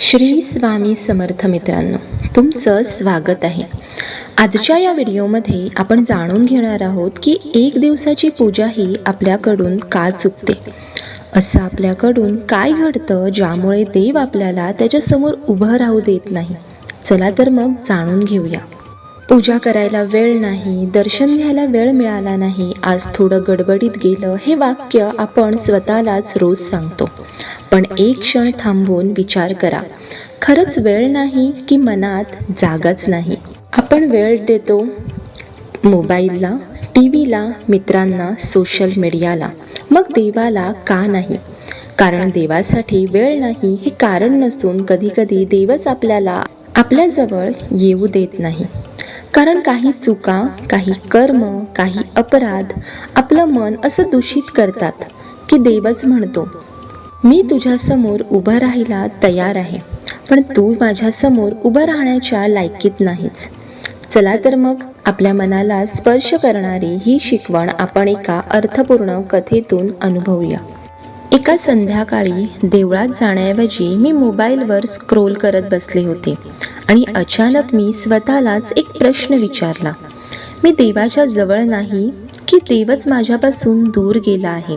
श्री स्वामी समर्थ मित्रांनो तुमचं स्वागत आहे. आजच्या या व्हिडिओमध्ये आपण जाणून घेणार आहोत की एक दिवसाची पूजा ही आपल्याकडून का चुकते? असं आपल्याकडून काय घडतं ज्यामुळे देव आपल्याला त्याच्यासमोर उभं राहू देत नाही? चला तर मग जाणून घेऊया. पूजा करायला वेळ नाही दर्शन घ्यायला वेळ मिळाला नाही आज थोडं गडबडीत गेलं हे वाक्य आपण स्वतःलाच रोज सांगतो. पण एक क्षण थांबून विचार करा. खरंच वेळ नाही की मनात जागाच नाही? आपण वेळ देतो मोबाईलला टी व्हीला मित्रांना सोशल मीडियाला. मग देवाला का नाही? कारण देवासाठी वेळ नाही हे कारण नसून कधीकधी देवच आपल्याला आपल्याजवळ येऊ देत नाही. कारण काही चुका काही कर्म काही अपराध आपलं मन असं दूषित करतात की देवच म्हणतो मी तुझ्यासमोर उभं राहायला तयार आहे पण तू माझ्यासमोर उभं राहण्याच्या लायकीत नाहीच चला तर मग आपल्या मनाला स्पर्श करणारी ही शिकवण आपण एका अर्थपूर्ण कथेतून अनुभवूया. एका संध्याकाळी देवळात जाण्याऐवजी मी मोबाईलवर स्क्रोल करत बसले होते आणि अचानक मी स्वतःलाच एक प्रश्न विचारला. मी देवाच्या जवळ नाही की देवच माझ्यापासून दूर गेला आहे?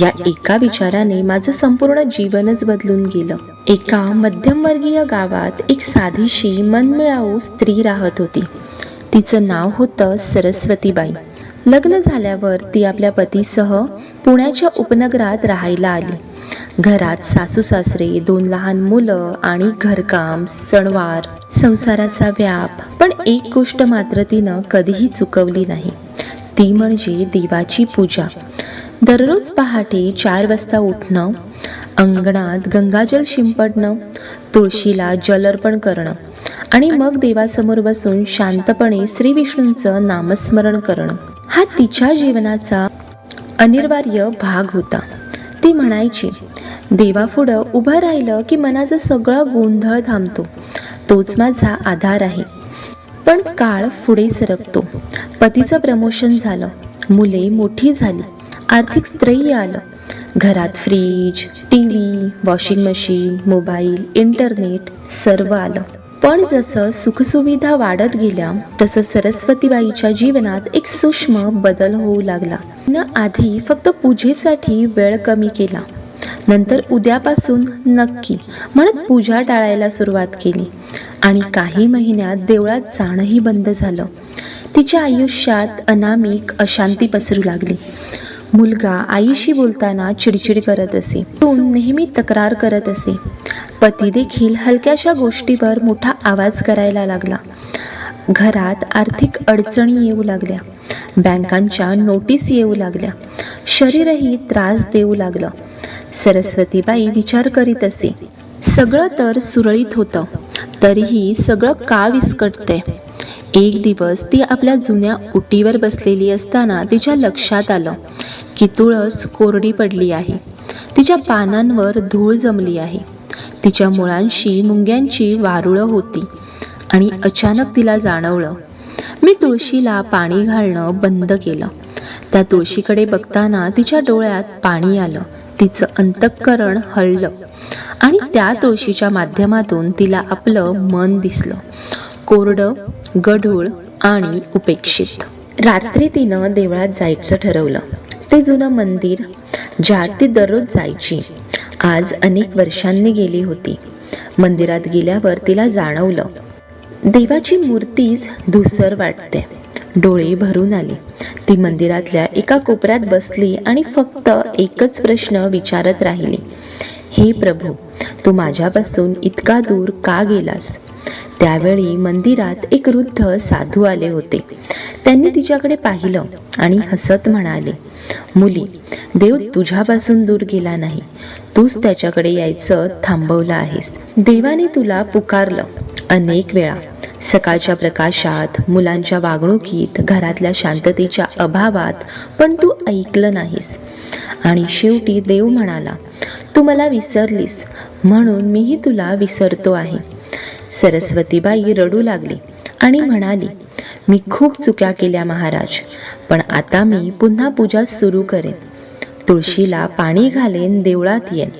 या एका विचाराने माझं संपूर्ण जीवनच बदलून गेलं. एका मध्यमवर्गीय गावात एक साधीशी मनमिळाऊ स्त्री राहत होती. तिचं नाव होतं सरस्वतीबाई. लग्न झाल्यावर ती आपल्या पतीसह पुण्याच्या उपनगरात राहायला आली. घरात सासू सासरे दोन लहान मुलं आणि घरकाम सणवार संसाराचा व्याप. पण एक गोष्ट मात्र तिनं कधीही चुकवली नाही. ती म्हणजे देवाची पूजा. दररोज पहाटे चार वाजता उठणं अंगणात गंगाजल शिंपडणं तुळशीला जल अर्पण करणं आणि मग देवासमोर बसून शांतपणे श्री विष्णूंचं नामस्मरण करणं. हा तिच्या जीवनाचा अनिवार्य भाग होता. ती म्हणायची देवापुढं उभं राहिलं की मनाचा सगळा गोंधळ थांबतो. तोच माझा आधार आहे. पण काळ पुढे सरकतो. पतीचं प्रमोशन झालं. मुले मोठी झाली. आर्थिक स्त्रैय आलं. घरात fridge T V washing machine mobile internet सर्व आलं. पण जसं सुखसुविधा वाढत गेल्या तसं सरस्वतीबाईच्या जीवनात एक सूक्ष्म बदल होऊ लागला. न आधी फक्त पूजेसाठी वेळ कमी केला. नंतर उद्यापासून नक्की म्हणत पूजा टाळायला सुरुवात केली. आणि काही महिन्यात देवळात जाणंही बंद झालं. तिच्या आयुष्यात अनामिक अशांती पसरू लागली. मुलगा आईशी बोलताना चिडचिड करत असे. तो नेहमी तक्रार करत असे. पती देखील हलक्याशा गोष्टीवर मोठा आवाज करायला लागला. घरात आर्थिक अडचणी येऊ लागल्या. बँकांच्या नोटीस येऊ लागल्या. शरीरही त्रास देऊ लागलं. सरस्वतीबाई विचार करीत असे. सगळं तर सुरळीत होतं. तरीही सगळं का विस्कटतंय? एक दिवस ती आपल्या जुन्या उटीवर बसलेली असताना तिच्या लक्षात आलं की तुळस कोरडी पडली आहे. तिच्या पानांवर धूळ जमली आहे. तिच्या मुळांशी मुंग्यांची वारुळं होती आणि अचानक तिला जाणवलं मी तुळशीला पाणी घालणं बंद केलं. त्या तुळशीकडे बघताना तिच्या डोळ्यात पाणी आलं तिचं अंतःकरण हळलं आणि त्या तुळशीच्या माध्यमातून तिला आपलं मन दिसलं. कोरडं गढूळ आणि उपेक्षित. रात्री तिनं देवळात जायचं ठरवलं. ते जुनं मंदिर ज्यात ती दररोज जायची. आज अनेक वर्षांनी गेली होती. मंदिरात गेल्यावर तिला जाणवलं. देवाची मूर्तीच धुसर वाटते. डोळे भरून आले. ती मंदिरातल्या एका कोपऱ्यात बसली आणि फक्त एकच प्रश्न विचारत राहिली. हे प्रभू तू माझ्यापासून इतका दूर का गेलास? त्यावेळी मंदिरात एक वृद्ध साधू आले होते. त्यांनी तिच्याकडे पाहिलं आणि हसत म्हणाले मुली देव तुझ्यापासून दूर गेला नाही. तूच त्याच्याकडे यायचं थांबवलं आहेस. देवाने तुला पुकारलं अनेक वेळा. सकाळच्या प्रकाशात मुलांच्या वागणुकीत घरातल्या शांततेच्या अभावात पण तू ऐकलं नाहीस. आणि शेवटी देव म्हणाला तू मला विसरलीस. म्हणून मीही तुला विसरतो आहे. सरस्वतीबाई रडू लागली आणि म्हणाली मी खूप चुक्या केल्या महाराज पण आता मी पुन्हा पूजा सुरू करेन. तुळशीला पाणी घालेन देवळात येईन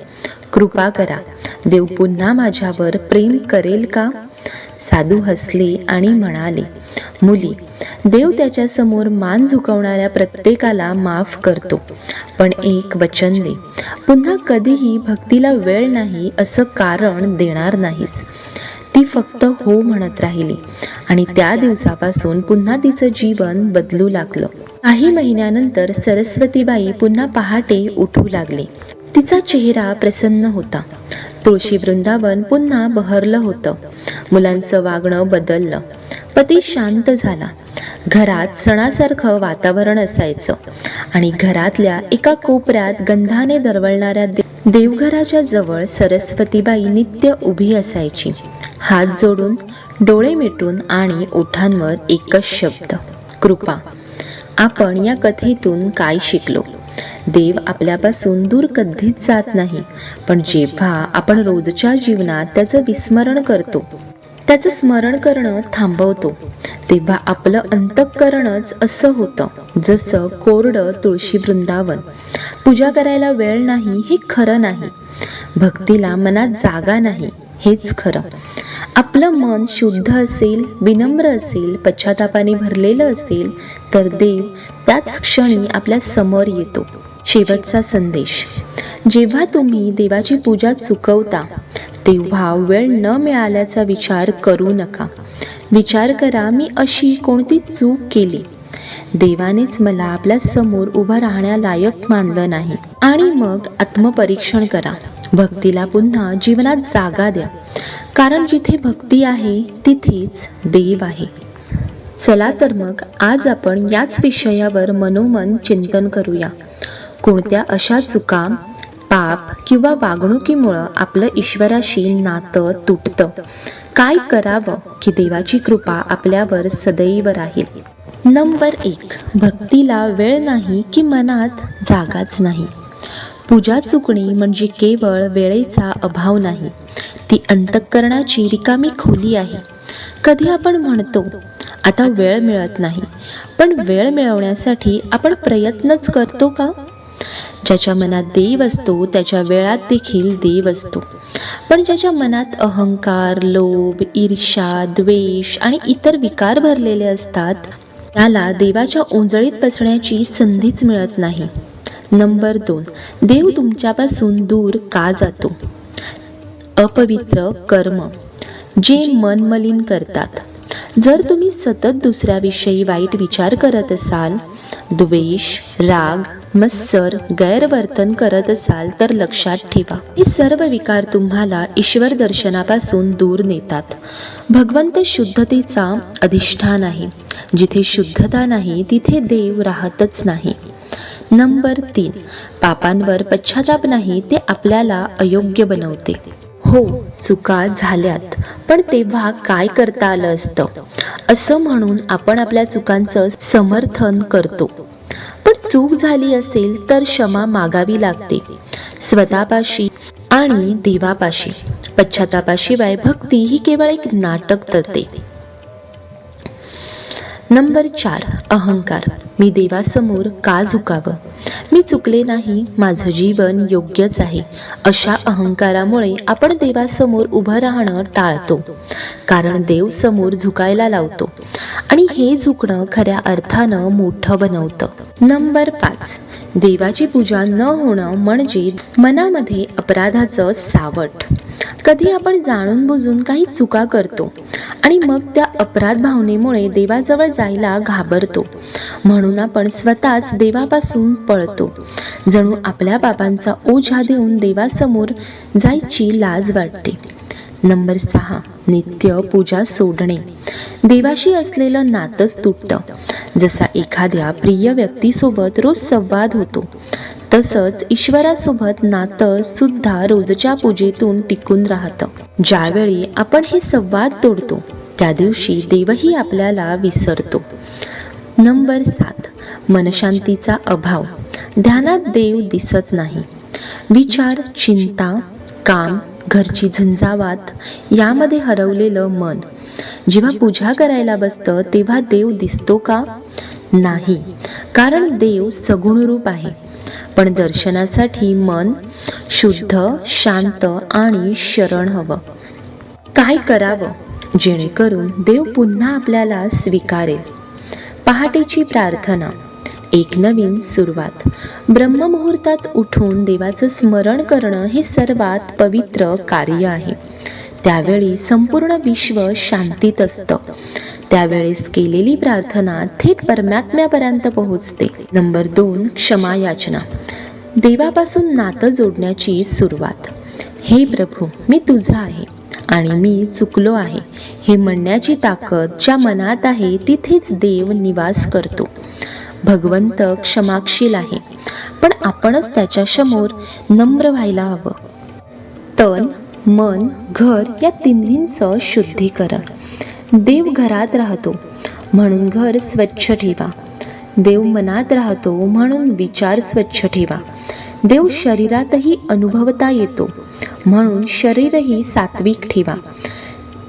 कृपा करा देव पुन्हा माझ्यावर प्रेम करेल का? साधू हसले आणि म्हणाले मुली देव त्याच्यासमोर मान झुकवणाऱ्या प्रत्येकाला माफ करतो पण एक वचन दे. पुन्हा कधीही भक्तीला वेळ नाही असं कारण देणार नाहीस. ती फक्त हो म्हणत राहिली. आणि त्या दिवसापासून पुन्हा तिचं जीवन बदलू लागलं. काही महिन्यानंतर सरस्वतीबाई पुन्हा पहाटे उठू लागली. तिचा चेहरा प्रसन्न होता. तुळशी वृंदावन पुन्हा बहरलं होतं. मुलांचं वागणं बदललं. पती शांत झाला. घरात सणासारखं वातावरण असायचं. आणि घरातल्या एका कोपऱ्यात गंधाने दरवळणाऱ्या देवघराच्या जवळ सरस्वतीबाई नित्य उभी असायची. हात जोडून डोळे मिटून आणि ओठांवर एकच शब्द कृपा. आपण या कथेतून काय शिकलो? देव आपल्यापासून दूर कधीच जात नाही पण जेव्हा आपण रोजच्या जीवनात त्याचं विस्मरण करतो त्याचं स्मरण करणं थांबवतो. तेव्हा आपलं अंतःकरणच असं होतं जसं कोरडं तुळशी वृंदावन. पूजा करायला वेळ नाही हे खरं नाही. भक्तीला मनात जागा नाही हेच खरं. आपलं मन शुद्ध असेल विनम्र असेल पश्चातापाने भरलेलं असेल तर देव त्याच क्षणी आपल्यासमोर येतो. शेवटचा संदेश. जेव्हा तुम्ही देवाची पूजा चुकवता तेव्हा वेळ न मिळाल्याचा विचार करू नका. विचार करा मी अशी कोणती चूक केली? देवानेच मला आपल्यासमोर उभं राहण्यालायक मानलं नाही. आणि मग आत्मपरीक्षण करा. भक्तीला पुन्हा जीवनात जागा द्या. कारण जिथे भक्ती आहे तिथेच देव आहे. चला तर मग आज आपण याच विषयावर मनोमन चिंतन करूया. कोणत्या अशा चुका पाप किंवा वागणुकीमुळं आपलं ईश्वराशी नातं तुटतं? काय करावं की देवाची कृपा आपल्यावर सदैव राहील? नंबर एक भक्तीला वेळ नाही की मनात जागाच नाही. पूजा चुकणी म्हणजे केवळ वेळेचा अभाव नाही. ती अंतःकरणाची रिकामी खोली आहे. कधी आपण म्हणतो आता वेळ मिळत नाही पण वेळ मिळवण्यासाठी आपण प्रयत्नच करतो का? ज्याच्या मनात देव असतो त्याच्या वेळात देखील देव असतो. पण ज्याच्या मनात अहंकार लोभ ईर्षा द्वेष आणि इतर विकार भरलेले असतात त्याला देवाच्या ओंजळीत बसण्याची संधीच मिळत नाही. नंबर दोन देव तुमच्यापासून दूर का जातो? अपवित्र कर्म जे मन मलिन करतात. जर तुम्ही सतत दुसऱ्याविषयी वाईट विचार करत असाल द्वेष राग मत्सर गैरवर्तन करत असाल तर लक्षात ठेवा. हे सर्व विकार तुम्हाला ईश्वर दर्शनापासून दूर नेतात. भगवंत शुद्धतेचा अधिष्ठान आहे. जिथे शुद्धता नाही तिथे देव राहतच नाही. नंबर तीन. पापांवर पश्चाताप नाही ते आपल्याला अयोग्य बनवते. हो चुका झाल्यात. पण तेव्हा काय करता आलं असतं? असं म्हणून आपण आपल्या चुकांचं समर्थन करतो. पण चूक झाली असेल तर क्षमा मागावी लागते. स्वतःपाशी आणि देवापाशी. पश्चातापाशिवाय भक्ती ही केवळ एक नाटक ठरते नंबर चार अहंकार. मी देवासमोर का झुकावं? मी चुकले नाही माझं जीवन योग्यच आहे. अशा अहंकारामुळे आपण देवासमोर उभं राहणं टाळतो. कारण देव समोर झुकायला लावतो. आणि हे झुकणं खऱ्या अर्थानं मोठं बनवतं. नंबर पाच देवाची पूजा न होणं म्हणजे मनामध्ये अपराधाचं सावट. कधी आपण जाणून बुजून काही चुका करतो आणि मग त्या अपराध भावनेमुळे देवाजवळ जायला घाबरतो. म्हणून आपण स्वतःच देवापासून पळतो. जणू आपल्या पापांचा ओझा देऊन देवासमोर जायची लाज वाटते. नंबर सहा नित्य पूजा सोडणे. देवाशी असलेलं नातंच तुटतं. जसा एखाद्या प्रिय व्यक्तीसोबत रोज संवाद होतो तसंच ईश्वरासोबत नातं सुद्धा रोजच्या पूजेतून टिकून राहतं. ज्यावेळी आपण हे संवाद तोडतो त्या दिवशी देवही आपल्याला विसरतो. नंबर सात मनशांतीचा अभाव. ध्यानात देव दिसत नाही. विचार चिंता काम घरची झंझावात यामध्ये हरवलेलं मन. जेव्हा पूजा करायला बसतं तेव्हा देव दिसतो का? नाही. कारण देव सगुण रूप आहे. पण दर्शनासाठी मन शुद्ध शांत आणि शरण हवं. काय करावं? जेणेकरून देव पुन्हा आपल्याला स्वीकारेल. पहाटेची प्रार्थना. एक नवीन सुरुवात. ब्रह्ममुहूर्तात उठून देवाचं स्मरण करणं हे सर्वात पवित्र कार्य आहे. त्यावेळी संपूर्ण विश्व शांतीत असतं. त्यावेळेस केलेली प्रार्थना थेट परमात्म्यापर्यंत पोहोचते. नंबर दोन क्षमा याचना. देवापासून नातं जोडण्याची सुरुवात. हे प्रभू मी तुझा आहे आणि मी चुकलो आहे. हे म्हणण्याची ताकद ज्या मनात आहे तिथेच देव निवास करतो. भगवंत क्षमाशील आहे. पण आपणच त्याच्यासमोर नम्र व्हायला हवं. तन मन घर या तिन्हींचं शुद्धीकरण. देव घरात राहतो म्हणून घर स्वच्छ ठेवा. देव मनात राहतो म्हणून विचार स्वच्छ ठेवा. देव शरीरातही अनुभवता येतो म्हणून शरीरही सात्विक ठेवा.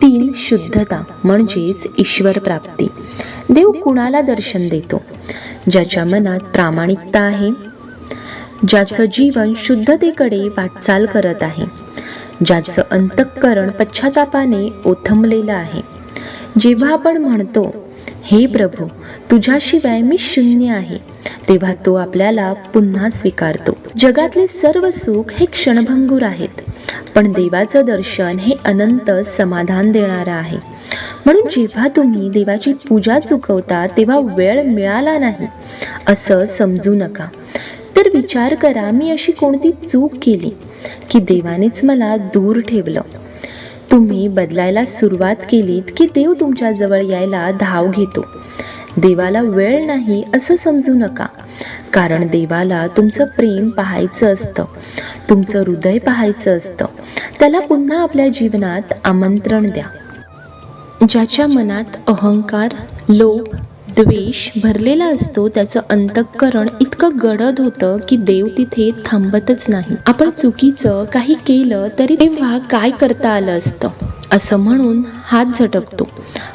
तीन शुद्धता म्हणजेच ईश्वर प्राप्ती. देव कुणाला दर्शन देतो? ज्याच्या मनात प्रामाणिकता आहे ज्याचं जीवन शुद्धतेकडे वाटचाल करत आहे ज्याचं अंतःकरण पश्चातापाने ओथंबलेलं आहे. जेव्हा आपण म्हणतो हे प्रभू तुझ्याशिवाय मी शून्य आहे. तेव्हा तो आपल्याला पुन्हा स्वीकारतो. जगातले सर्व सुख हे क्षणभंगूर आहेत. पण देवाचं दर्शन हे अनंत समाधान देणारं आहे. म्हणून जेव्हा तुम्ही देवाची पूजा चुकवता तेव्हा वेळ मिळाला नाही. असं समजू नका. तर विचार करा मी अशी कोणती चूक केली की देवानेच मला दूर ठेवलं. तुम्ही बदलायला सुरुवात केलीत की देव तुमच्याजवळ यायला धाव घेतो. देवाला वेळ नाही असं समजू नका. कारण देवाला तुमचं प्रेम पाहायचं असतं. तुमचं हृदय पाहायचं असतं. त्याला पुन्हा आपल्या जीवनात आमंत्रण द्या. ज्याच्या मनात अहंकार लोभ द्वेष भरलेला असतो त्याचं अंतःकरण इतकं गडद होतं की देव तिथे थांबतच नाही. आपण चुकीचं काही केलं तरी तेव्हा काय करता आलं असतं? असं म्हणून हात झटकतो.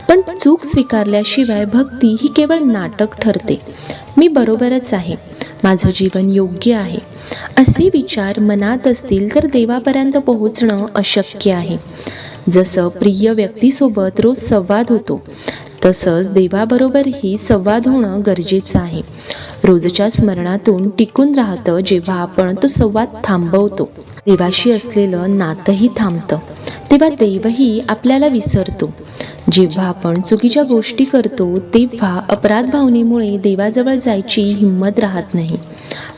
पण चूक स्वीकारल्याशिवाय भक्ती ही केवळ नाटक ठरते. मी बरोबरच आहे. माझं जीवन योग्य आहे. असे विचार मनात असतील तर देवापर्यंत पोहोचणं अशक्य आहे. जसं प्रिय व्यक्तीसोबत रोज संवाद होतो तसंच देवाबरोबरही संवाद होणं गरजेचं आहे. रोजच्या स्मरणातून टिकून राहतं जेव्हा आपण तो संवाद थांबवतो. देवाशी असलेलं नातंही थांबतं. तेव्हा देवही आपल्याला विसरतो. जेव्हा आपण चुकीच्या गोष्टी करतो तेव्हा अपराध भावनेमुळे देवाजवळ जायची हिंमत राहत नाही.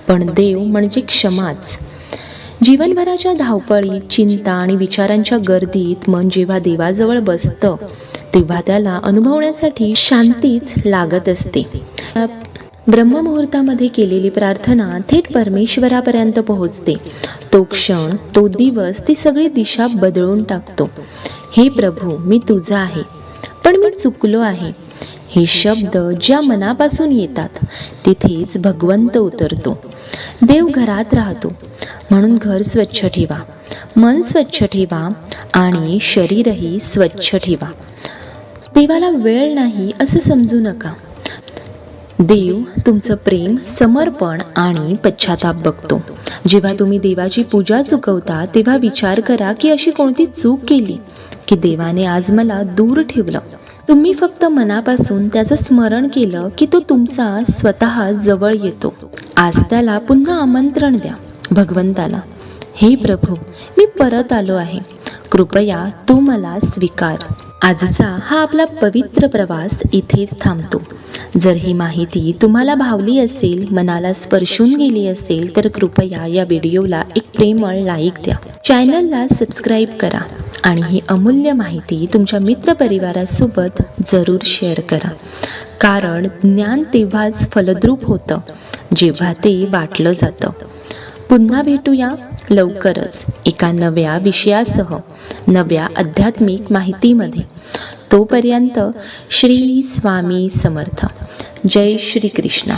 पण देव म्हणजे क्षमाच. जीवनभराच्या धावपळीत चिंता आणि विचारांच्या गर्दीत मन जेव्हा देवाजवळ बसतं तेव्हा त्याला अनुभवण्यासाठी शांतीच लागत असते. ब्रह्ममुहूर्तामध्ये केलेली प्रार्थना थेट परमेश्वरापर्यंत पोहोचते. तो क्षण तो दिवस ती सगळी दिशा बदलून टाकतो. हे प्रभू मी तुझा आहे पण मी चुकलो आहे. हे शब्द ज्या मनापासून येतात तिथेच भगवंत उतरतो. देव घरात राहतो. म्हणून घर स्वच्छ ठेवा. मन स्वच्छ ठेवा आणि शरीरही स्वच्छ ठेवा. देवाला वेळ नाही असं समजू नका. देव तुमचं प्रेम समर्पण आणि पश्चाताप बघतो. जेव्हा तुम्ही देवाची पूजा चुकवता तेव्हा विचार करा की अशी कोणती चूक केली की देवाने आज मला दूर ठेवलं. तुम्ही फक्त मनापासून त्याचं स्मरण केलं की तो तुमचा स्वतः जवळ येतो. आज त्याला पुन्हा आमंत्रण द्या. भगवंताला हे प्रभू मी परत आलो आहे. कृपया तू मला स्वीकार. आजचा हा आपला पवित्र प्रवास इथेच थांबतो. जर ही माहिती तुम्हाला भावली असेल मनाला स्पर्शून गेली असेल तर कृपया या व्हिडिओला एक प्रेमळ लाईक द्या. चॅनलला सबस्क्राईब करा आणि ही अमूल्य माहिती तुमच्या मित्रपरिवारासोबत जरूर शेअर करा. कारण ज्ञान तेव्हाच फलद्रूप होतं जेव्हा ते वाटलं जातं. पुन्हा भेटूया. लवकरच एका नव्या विषयासह नव्या आध्यात्मिक माहितीमध्ये. तोपर्यंत श्री स्वामी समर्थ. जय श्री कृष्णा